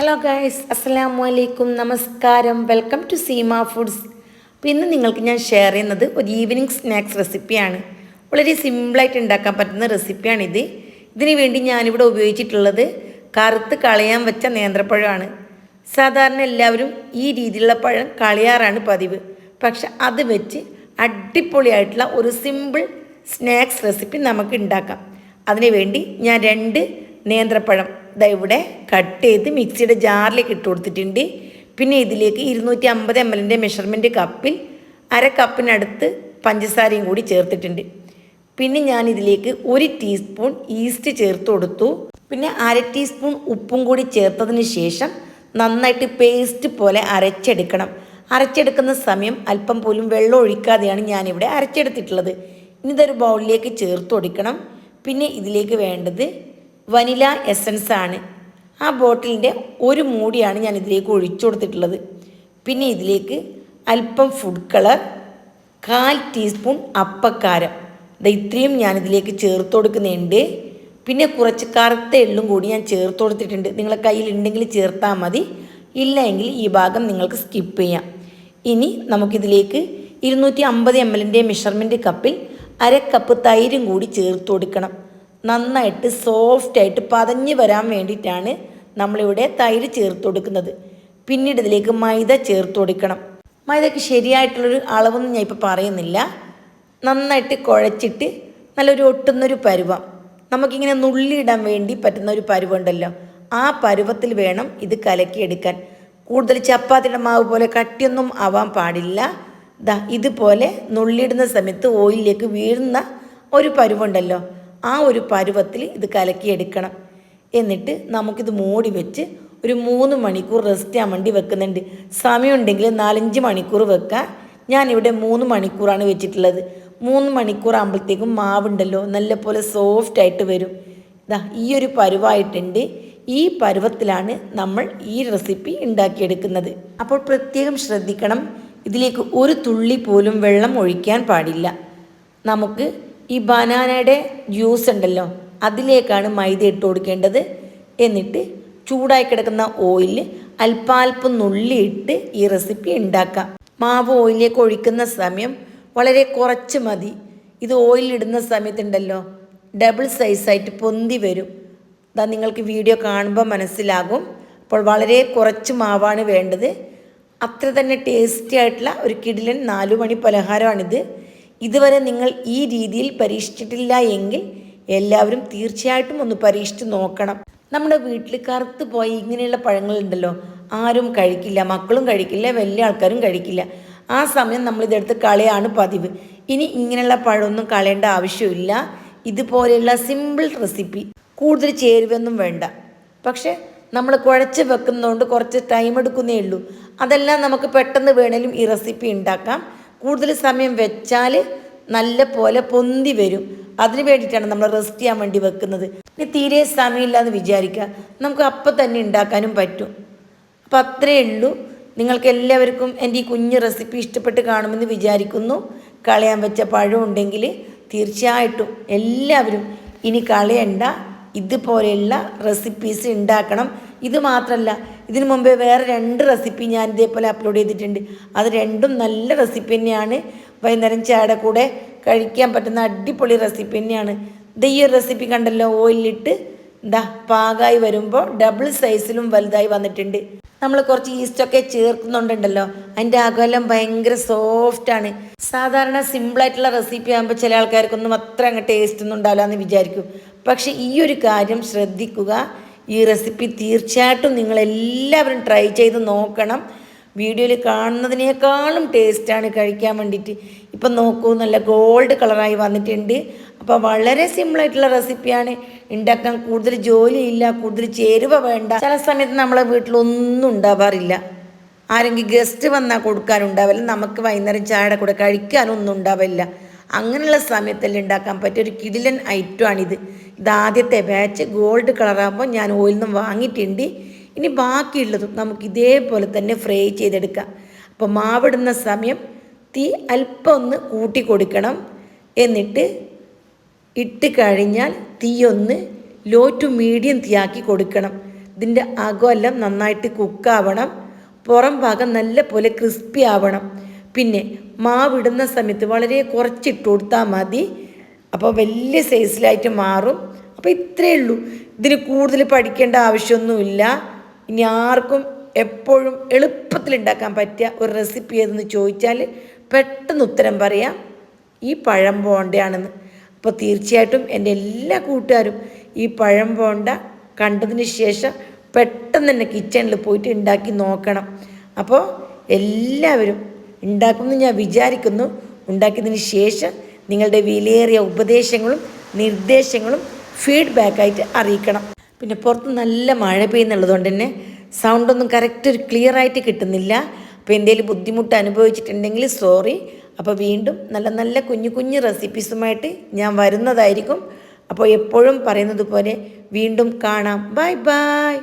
Hello guys അസ്സലാമു അലൈക്കും നമസ്കാരം വെൽക്കം ടു സീമ ഫുഡ്സ് അപ്പോൾ ഇന്ന് നിങ്ങൾക്ക് ഞാൻ ഷെയർ ചെയ്യുന്നത് ഒരു ഈവനിങ് സ്നാക്സ് റെസിപ്പിയാണ് വളരെ സിമ്പിളായിട്ട് ഉണ്ടാക്കാൻ പറ്റുന്ന റെസിപ്പിയാണിത് ഇതിന് വേണ്ടി ഞാനിവിടെ ഉപയോഗിച്ചിട്ടുള്ളത് കറുത്ത് കളയാൻ വെച്ച നേന്ത്രപ്പഴമാണ്. സാധാരണ എല്ലാവരും ഈ രീതിയിലുള്ള പഴം കളയാറാണ് പതിവ്. പക്ഷെ അത് വെച്ച് അടിപൊളിയായിട്ടുള്ള ഒരു സിമ്പിൾ സ്നാക്സ് റെസിപ്പി നമുക്ക് ഉണ്ടാക്കാം. അതിനു വേണ്ടി ഞാൻ രണ്ട് നേന്ത്രപ്പഴം ഇതാ ഇവിടെ കട്ട് ചെയ്ത് മിക്സിയുടെ ജാറിലേക്ക് ഇട്ട് കൊടുത്തിട്ടുണ്ട്. പിന്നെ ഇതിലേക്ക് ഇരുന്നൂറ്റി അമ്പത് എം എല്ലിന്റെ മെഷർമെന്റ് കപ്പിൽ അര കപ്പിനടുത്ത് പഞ്ചസാരയും കൂടി ചേർത്തിട്ടുണ്ട്. പിന്നെ ഞാൻ ഇതിലേക്ക് ഒരു ടീസ്പൂൺ ഈസ്റ്റ് ചേർത്ത് കൊടുത്തു. പിന്നെ അര ടീസ്പൂൺ ഉപ്പും കൂടി ചേർത്തതിന് ശേഷം നന്നായിട്ട് പേസ്റ്റ് പോലെ അരച്ചെടുക്കണം. അരച്ചെടുക്കുന്ന സമയം അല്പം പോലും വെള്ളം ഒഴിക്കാതെയാണ് ഞാനിവിടെ അരച്ചെടുത്തിട്ടുള്ളത്. ഇനി ഇതൊരു ബൗളിലേക്ക് ചേർത്ത് കൊടുക്കണം. പിന്നെ ഇതിലേക്ക് വേണ്ടത് വനില എസൻസ് ആണ്. ആ ബോട്ടിലിന്റെ ഒരു മൂടിയാണ് ഞാൻ ഇതിലേക്ക് ഒഴിച്ചു കൊടുത്തിട്ടുള്ളത്. പിന്നെ ഇതിലേക്ക് അല്പം ഫുഡ് കളർ കാൽ ടീസ്പൂൺ അപ്പക്കാരം. ഇത് ഇത്രയും ഞാൻ ഇതിലേക്ക് ചേർത്ത് കൊടുക്കുന്നുണ്ട്. പിന്നെ കുറച്ച് കറുത്ത എള്ളും കൂടി ഞാൻ ചേർത്ത് കൊടുത്തിട്ടുണ്ട്. നിങ്ങളെ കയ്യിലുണ്ടെങ്കിൽ ചേർത്താൽ മതി. ഇല്ല എങ്കിൽ ഈ ഭാഗം നിങ്ങൾക്ക് സ്കിപ്പ് ചെയ്യാം. ഇനി നമുക്കിതിലേക്ക് ഇരുന്നൂറ്റി അമ്പത് എം എല്ലിന്റെ മെഷർമെന്റ് കപ്പിൽ അര കപ്പ് തൈരും കൂടി ചേർത്ത് കൊടുക്കണം. നന്നായിട്ട് സോഫ്റ്റായിട്ട് പതഞ്ഞ് വരാൻ വേണ്ടിയിട്ടാണ് നമ്മളിവിടെ തൈര് ചേർത്ത് കൊടുക്കുന്നത്. പിന്നീട് ഇതിലേക്ക് മൈദ ചേർത്ത് കൊടുക്കണം. മൈദയ്ക്ക് ശരിയായിട്ടുള്ളൊരു അളവൊന്നും ഞാൻ ഇപ്പോൾ പറയുന്നില്ല. നന്നായിട്ട് കുഴച്ചിട്ട് നല്ലൊരു ഒട്ടുന്നൊരു പരുവം. നമുക്കിങ്ങനെ നുള്ളിയിടാൻ വേണ്ടി പറ്റുന്ന ഒരു പരുവുണ്ടല്ലോ ആ പരുവത്തിൽ വേണം ഇത് കലക്കിയെടുക്കാൻ. കൂടുതൽ ചപ്പാത്തിയുടെ മാവ് പോലെ കട്ടിയൊന്നും ആവാൻ പാടില്ല. ദാ ഇതുപോലെ നുള്ളിയിടുന്ന സമയത്ത് ഓയിലിലേക്ക് വീഴുന്ന ഒരു പരുവുണ്ടല്ലോ ആ ഒരു പരുവത്തിൽ ഇത് കലക്കിയെടുക്കണം. എന്നിട്ട് നമുക്കിത് മൂടി വെച്ച് ഒരു മൂന്ന് മണിക്കൂർ റെസ്റ്റ് ചെയ്യാൻ വേണ്ടി വെക്കുന്നുണ്ട്. സമയമുണ്ടെങ്കിൽ നാലഞ്ച് മണിക്കൂർ വെക്കാൻ ഞാനിവിടെ മൂന്ന് മണിക്കൂറാണ് വെച്ചിട്ടുള്ളത്. മൂന്ന് മണിക്കൂർ ആകുമ്പോഴത്തേക്കും മാവുണ്ടല്ലോ നല്ല പോലെ സോഫ്റ്റ് ആയിട്ട് വരും. ഇതാ ഈ ഒരു പരുവായിട്ടുണ്ട്. ഈ പരുവത്തിലാണ് നമ്മൾ ഈ റെസിപ്പി ഉണ്ടാക്കിയെടുക്കുന്നത്. അപ്പോൾ പ്രത്യേകം ശ്രദ്ധിക്കണം. ഇതിലേക്ക് ഒരു തുള്ളി പോലും വെള്ളം ഒഴിക്കാൻ പാടില്ല. നമുക്ക് ഈ ബനാനയുടെ ജ്യൂസ് ഉണ്ടല്ലോ അതിലേക്കാണ് മൈദ ഇട്ട് കൊടുക്കേണ്ടത്. എന്നിട്ട് ചൂടായി കിടക്കുന്ന ഓയിൽ അല്പാൽപ്പം നുള്ളിയിട്ട് ഈ റെസിപ്പി ഉണ്ടാക്കാം. മാവ് ഓയിലേക്ക് ഒഴിക്കുന്ന സമയം വളരെ കുറച്ച് മതി. ഇത് ഓയിലിടുന്ന സമയത്തുണ്ടല്ലോ ഡബിൾ സൈസായിട്ട് പൊന്തി വരും. ഇതാ നിങ്ങൾക്ക് വീഡിയോ കാണുമ്പോൾ മനസ്സിലാകും. അപ്പോൾ വളരെ കുറച്ച് മാവാണ് വേണ്ടത്. അത്ര തന്നെ ടേസ്റ്റി ആയിട്ടുള്ള ഒരു കിടിലൻ നാലു മണി പലഹാരമാണിത്. ഇതുവരെ നിങ്ങൾ ഈ രീതിയിൽ പരീക്ഷിച്ചിട്ടില്ല എങ്കിൽ എല്ലാവരും തീർച്ചയായിട്ടും ഒന്ന് പരീക്ഷിച്ച് നോക്കണം. നമ്മുടെ വീട്ടിൽ കറുത്ത് പോയി ഇങ്ങനെയുള്ള പഴങ്ങളുണ്ടല്ലോ. ആരും കഴിക്കില്ല മക്കളും കഴിക്കില്ല വലിയ ആൾക്കാരും കഴിക്കില്ല. ആ സമയം നമ്മൾ ഇതെടുത്ത് കളയാണ് പതിവ്. ഇനി ഇങ്ങനെയുള്ള പഴമൊന്നും കളയേണ്ട ആവശ്യമില്ല. ഇതുപോലെയുള്ള സിമ്പിൾ റെസിപ്പി കൂടുതൽ ചേരുവൊന്നും വേണ്ട. പക്ഷേ നമ്മൾ കുഴച്ച് വെക്കുന്നതുകൊണ്ട് കുറച്ച് ടൈം എടുക്കുന്നേ ഉള്ളൂ. അതെല്ലാം നമുക്ക് പെട്ടെന്ന് വേണേലും ഈ റെസിപ്പി ഉണ്ടാക്കാം. കൂടുതൽ സമയം വെച്ചാൽ നല്ല പോലെ പൊന്തി വരും. അതിന് വേണ്ടിയിട്ടാണ് നമ്മൾ റെസ്റ്റ് ചെയ്യാൻ വേണ്ടി വെക്കുന്നത്. ഇനി തീരെ സമയമില്ല എന്ന് വിചാരിക്കുക. നമുക്ക് അപ്പം തന്നെ ഉണ്ടാക്കാനും പറ്റും. അപ്പം അത്രയേ ഉള്ളൂ. നിങ്ങൾക്ക് എല്ലാവർക്കും എന്റെ ഈ കുഞ്ഞ് റെസിപ്പി ഇഷ്ടപ്പെട്ട് കാണുമെന്ന് വിചാരിക്കുന്നു. കളയാൻ വെച്ച പഴം ഉണ്ടെങ്കിൽ തീർച്ചയായിട്ടും എല്ലാവരും ഇനി കളയണ്ട. ഇതുപോലെയുള്ള റെസിപ്പീസ് ഉണ്ടാക്കണം. ഇത് മാത്രമല്ല ഇതിനു മുമ്പേ വേറെ രണ്ട് റെസിപ്പി ഞാൻ ഇതേപോലെ അപ്ലോഡ് ചെയ്തിട്ടുണ്ട്. അത് രണ്ടും നല്ല റെസിപ്പി തന്നെയാണ്. വൈകുന്നേരം ചായയുടെ കൂടെ കഴിക്കാൻ പറ്റുന്ന അടിപൊളി റെസിപ്പി തന്നെയാണ്. ഇത് ഈ ഒരു റെസിപ്പി കണ്ടല്ലോ ഓയിലിട്ട് എന്താ പാകായി വരുമ്പോൾ ഡബിൾ സൈസിലും വലുതായി വന്നിട്ടുണ്ട്. നമ്മൾ കുറച്ച് ഈസ്റ്റൊക്കെ ചേർക്കുന്നുണ്ടല്ലോ അതിന്റെ അകലം ഭയങ്കര സോഫ്റ്റാണ് സാധാരണ സിമ്പിളായിട്ടുള്ള റെസിപ്പി ആകുമ്പോൾ ചില ആൾക്കാർക്കൊന്നും അത്ര അങ്ങ് ടേസ്റ്റ് ഒന്നും ഉണ്ടാവില്ല എന്ന് വിചാരിക്കും. പക്ഷേ ഈ ഒരു കാര്യം ശ്രദ്ധിക്കുക ഈ റെസിപ്പി തീർച്ചയായിട്ടും നിങ്ങളെല്ലാവരും ട്രൈ ചെയ്ത് നോക്കണം. വീഡിയോയിൽ കാണുന്നതിനേക്കാളും ടേസ്റ്റാണ് കഴിക്കാൻ വേണ്ടിയിട്ട്. ഇപ്പം നോക്കൂ നല്ല ഗോൾഡ് കളറായി വന്നിട്ടുണ്ട്. അപ്പോൾ വളരെ സിമ്പിളായിട്ടുള്ള റെസിപ്പിയാണ്. ഉണ്ടാക്കാൻ കൂടുതൽ ജോലിയില്ല കൂടുതൽ ചേരുവ വേണ്ട. ചില സമയത്ത് നമ്മളെ വീട്ടിലൊന്നും ഉണ്ടാവാറില്ല. ആരെങ്കിലും ഗസ്റ്റ് വന്നാൽ കൊടുക്കാനുണ്ടാവില്ല. നമുക്ക് വൈകുന്നേരം ചായയുടെ കൂടെ കഴിക്കാനൊന്നും ഉണ്ടാവില്ല. അങ്ങനെയുള്ള സമയത്തെല്ലാം ഉണ്ടാക്കാൻ പറ്റിയ ഒരു കിടിലൻ ഐറ്റമാണിത് ഇത് ആദ്യത്തെ ബാച്ച് ഗോൾഡ് കളറാകുമ്പോൾ ഞാൻ ഓയിൽ നിന്നും വാങ്ങിയിട്ടുണ്ട്. ഇനി ബാക്കിയുള്ളതും നമുക്ക് ഇതേപോലെ തന്നെ ഫ്രൈ ചെയ്തെടുക്കാം. അപ്പോൾ മാവിടുന്ന സമയം തീ അല്പം ഒന്ന് കൂട്ടി കൊടുക്കണം. എന്നിട്ട് ഇട്ട് കഴിഞ്ഞാൽ തീ ഒന്ന് ലോ ടു മീഡിയം തീയാക്കി കൊടുക്കണം. ഇതിന്റെ അകമെല്ലാം നന്നായിട്ട് കുക്കാവണം പുറം ഭാഗം നല്ല പോലെ ക്രിസ്പി ആവണം. പിന്നെ മാവിടുന്ന സമയത്ത് വളരെ കുറച്ചിട്ട് കൊടുത്താൽ മതി. അപ്പോൾ വലിയ സൈസിലായിട്ട് മാറും. അപ്പോൾ ഇത്രയേ ഉള്ളൂ. ഇതിന് കൂടുതൽ പഠിക്കേണ്ട ആവശ്യമൊന്നുമില്ല. ഇനി ആർക്കും എപ്പോഴും എളുപ്പത്തിൽ ഉണ്ടാക്കാൻ പറ്റിയ ഒരു റെസിപ്പി ഏതെന്ന് ചോദിച്ചാൽ പെട്ടെന്ന് ഉത്തരം പറയാം. ഈ പഴം ബോണ്ടയാണെന്ന് അപ്പോൾ തീർച്ചയായിട്ടും എന്റെ എല്ലാ കൂട്ടുകാരും ഈ പഴം ബോണ്ട കണ്ടതിന് ശേഷം പെട്ടെന്ന് തന്നെ കിച്ചണിൽ പോയിട്ട് ഉണ്ടാക്കി നോക്കണം. അപ്പോൾ എല്ലാവരും ഉണ്ടാക്കുമെന്ന് ഞാൻ വിചാരിക്കുന്നു. ഉണ്ടാക്കിയതിന് ശേഷം നിങ്ങളുടെ വിലയേറിയ ഉപദേശങ്ങളും നിർദ്ദേശങ്ങളും ഫീഡ്ബാക്കായിട്ട് അറിയിക്കണം. പിന്നെ പുറത്ത് നല്ല മഴ പെയ്യുന്നുള്ളതുകൊണ്ട് തന്നെ സൗണ്ടൊന്നും കറക്റ്റ് ഒരു ക്ലിയർ ആയിട്ട് കിട്ടുന്നില്ല. അപ്പോൾ എന്തെങ്കിലും ബുദ്ധിമുട്ട് അനുഭവിച്ചിട്ടുണ്ടെങ്കിൽ സോറി അപ്പോൾ വീണ്ടും നല്ല നല്ല കുഞ്ഞു കുഞ്ഞു റെസിപ്പീസുമായിട്ട് ഞാൻ വരുന്നതായിരിക്കും. അപ്പോൾ എപ്പോഴും പറയുന്നത് പോലെ വീണ്ടും കാണാം. Bye bye